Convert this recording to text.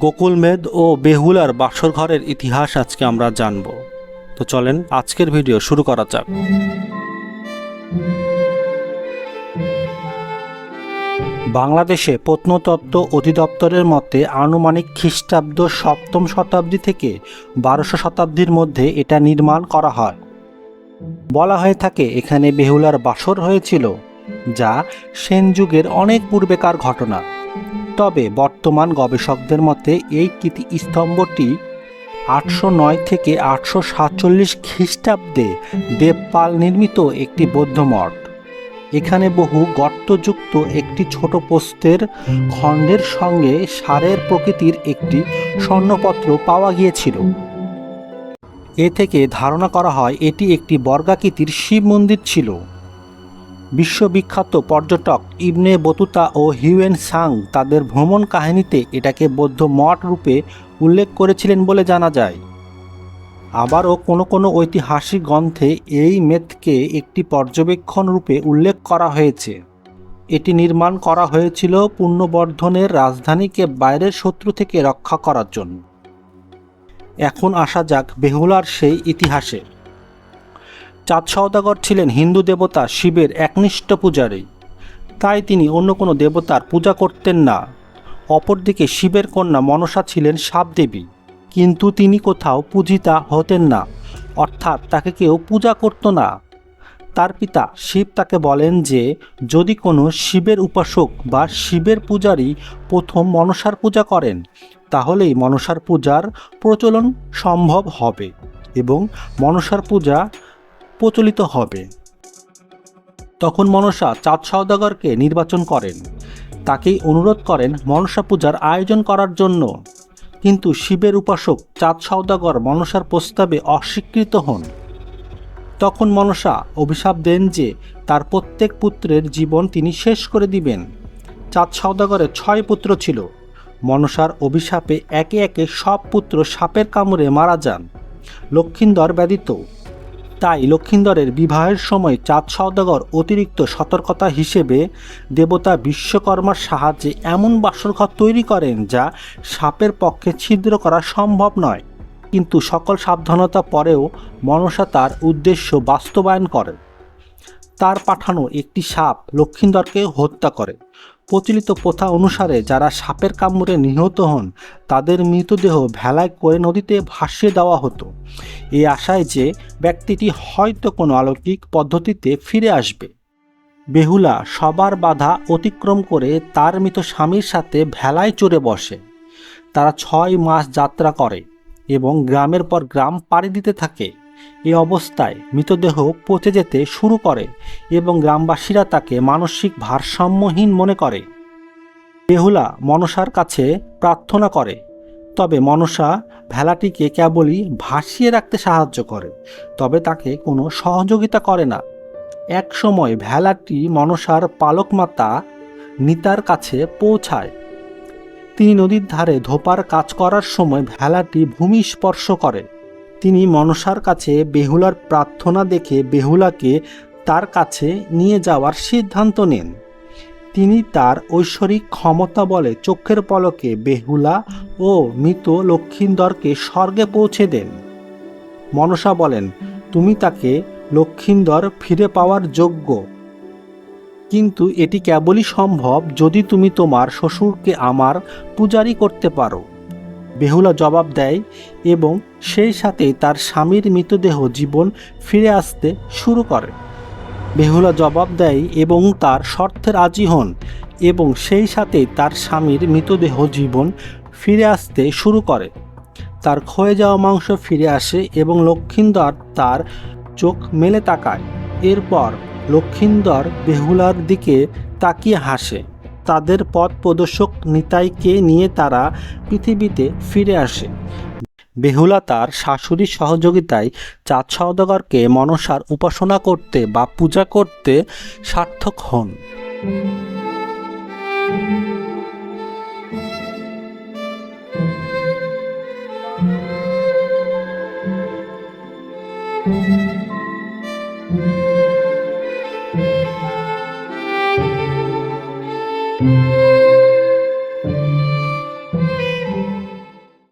গোকুলমেদ ও বেহুলার বাসর ঘরের ইতিহাস আজকে আমরা জানব। তো চলেন আজকের ভিডিও শুরু করা যাক। বাংলাদেশে প্রত্নতত্ত্ব অধিদপ্তরের মতে আনুমানিক খ্রিস্টাব্দ সপ্তম শতাব্দী থেকে বারোশো শতাব্দীর মধ্যে এটা নির্মাণ করা হয়। বলা হয়ে থাকে, এখানে বেহুলার বাসর হয়েছিল যা সেন যুগের অনেক পূর্বেকার ঘটনা। তবে বর্তমান গবেষকদের মতে এই কীর্তি স্তম্ভটি আটশো নয় থেকে আটশো সাতচল্লিশ খ্রিস্টাব্দে দেবপাল নির্মিত একটি বৌদ্ধ মঠ। এখানে বহু গর্তযুক্ত একটি ছোট পোস্তের খণ্ডের সঙ্গে সারের প্রকৃতির একটি স্বর্ণপত্র পাওয়া গিয়েছিল। এ থেকে ধারণা করা হয় এটি একটি বর্গাকৃতির শিব মন্দির ছিল। বিশ্ববিখ্যাত পর্যটক ইবনে বতুতা ও হিউয়েন সাং তাদের ভ্রমণ কাহিনীতে এটাকে বৌদ্ধ মঠ রূপে উল্লেখ করেছিলেন বলে জানা যায়। আবারও কোনো কোনো ঐতিহাসিক গ্রন্থে এই মেথকে একটি পর্যবেক্ষণ রূপে উল্লেখ করা হয়েছে। এটি নির্মাণ করা হয়েছিল পুণ্যবর্ধনের রাজধানীকে বাইরের শত্রু থেকে রক্ষা করার জন্য। এখন আসা যাক বেহুলার সেই ইতিহাসে। চাঁদ সওদাগর ছিলেন হিন্দু দেবতা শিবের একনিষ্ঠ পূজারী। তাই তিনি অন্য কোনো দেবতার পূজা করতেন না। অপরদিকে শিবের কন্যা মনসা ছিলেন সাপদেবী। কিন্তু তিনি কোথাও পূজিতা হতেন না, অর্থাৎ তাকে কেউ পূজা করত না। তার পিতা শিব তাকে বলেন যে, যদি কোনো শিবের উপাসক বা শিবের পূজারী প্রথম মনসার পূজা করেন, তাহলেই মনসার পূজার প্রচলন সম্ভব হবে এবং মনসার পূজা প্রচলিত হবে। তখন মনসা চাঁদ সওদাগরকে নির্বাচন করেন। তাকেই অনুরোধ করেন মনসা পূজার আয়োজন করার জন্য। কিন্তু শিবের উপাসক চাঁদ সওদাগর মনসার প্রস্তাবে অস্বীকৃত হন। তখন মনসা অভিশাপ দেন যে তার প্রত্যেক পুত্রের জীবন তিনি শেষ করে দিবেন। চাঁদ সওদাগরের ছয় পুত্র ছিল। মনসার অভিশাপে একে একে সব পুত্র সাপের কামড়ে মারা যান। লক্ষিন্দর ব্যতীত তাই লক্ষিন্দরের বিবাহের সময় চাঁদ সওদাগর অতিরিক্ত সতর্কতা হিসেবে দেবতা বিশ্বকর্মার সাহায্যে এমন বাসরঘর তৈরি করেন যা সাপের পক্ষে ছিদ্র করা সম্ভব নয়। কিন্তু সকল সাবধানতা পরেও মনসা তার উদ্দেশ্য বাস্তবায়ন করে তার পাঠানো একটি সাপ লক্ষিন্দরকে হত্যা করে। প্রচলিত প্রথা অনুসারে যারা সাপের কামড়ে নিহত হন, তাদের মৃতদেহ ভেলায় করে নদীতে ভাসিয়ে দেওয়া হতো। এই আশায় যে ব্যক্তিটি হয়তো কোনো অলৌকিক পদ্ধতিতে ফিরে আসবে। বেহুলা সবার বাধা অতিক্রম করে তার মৃত স্বামীর সাথে ভেলায় চড়ে বসে। তারা ছয় মাস যাত্রা করে এবং গ্রামের পর গ্রাম পাড়ি দিতে থাকে। এই অবস্থায় মৃতদেহ পচে যেতে শুরু করে এবং গ্রামবাসীরা তাকে মানসিক ভারসাম্যহীন মনে করে। বেহুলা মনসার কাছে প্রার্থনা করে, তবে মনসা ভেলাটিকে কেবলই ভাসিয়ে রাখতে সাহায্য করে, তবে তাকে কোনো সহযোগিতা করে না। এক সময় ভেলাটি মনসার পালকমাতা নিতার কাছে পৌঁছায়। তিনি নদীর ধারে ধোপার কাজ করার সময় ভেলাটি ভূমি স্পর্শ করে। তিনি মনসার কাছে বেহুলার প্রার্থনা দেখে বেহুলাকে তার কাছে নিয়ে যাওয়ার সিদ্ধান্ত নেন। তিনি তার ঐশ্বরিক ক্ষমতা বলে চোখের পলকে বেহুলা ও মৃত লক্ষিন্দরকে স্বর্গে পৌঁছে দেন। মনসা বলেন, তুমি তাকে লক্ষিন্দর ফিরে পাওয়ার যোগ্য। কিন্তু এটি কেবলই সম্ভব যদি তুমি তোমার শ্বশুরকে আমার পূজারি করতে পারো। বেহুলা জবাব দেয় এবং সেই সাথে তার স্বামীর মৃতদেহ জীবন ফিরে আসতে শুরু করে। বেহুলা জবাব দেয় এবং তার শর্তে রাজি হন এবং সেই সাথে তার স্বামীর মৃতদেহ জীবন ফিরে আসতে শুরু করে। তার ক্ষয়ে যাওয়া মাংস ফিরে আসে এবং লক্ষিন্দর তার চোখ মেলে তাকায়। এরপর লক্ষিন্দর বেহুলার দিকে তাকিয়ে হাসে। তাদের পথ প্রদর্শক নিতাইকে নিয়ে তারা পৃথিবীতে ফিরে আসে। বেহুলা তার শাশুড়ির সহযোগিতায় চাঁদ সওদাগরকে মনসার উপাসনা করতে বা পূজা করতে সার্থক হন।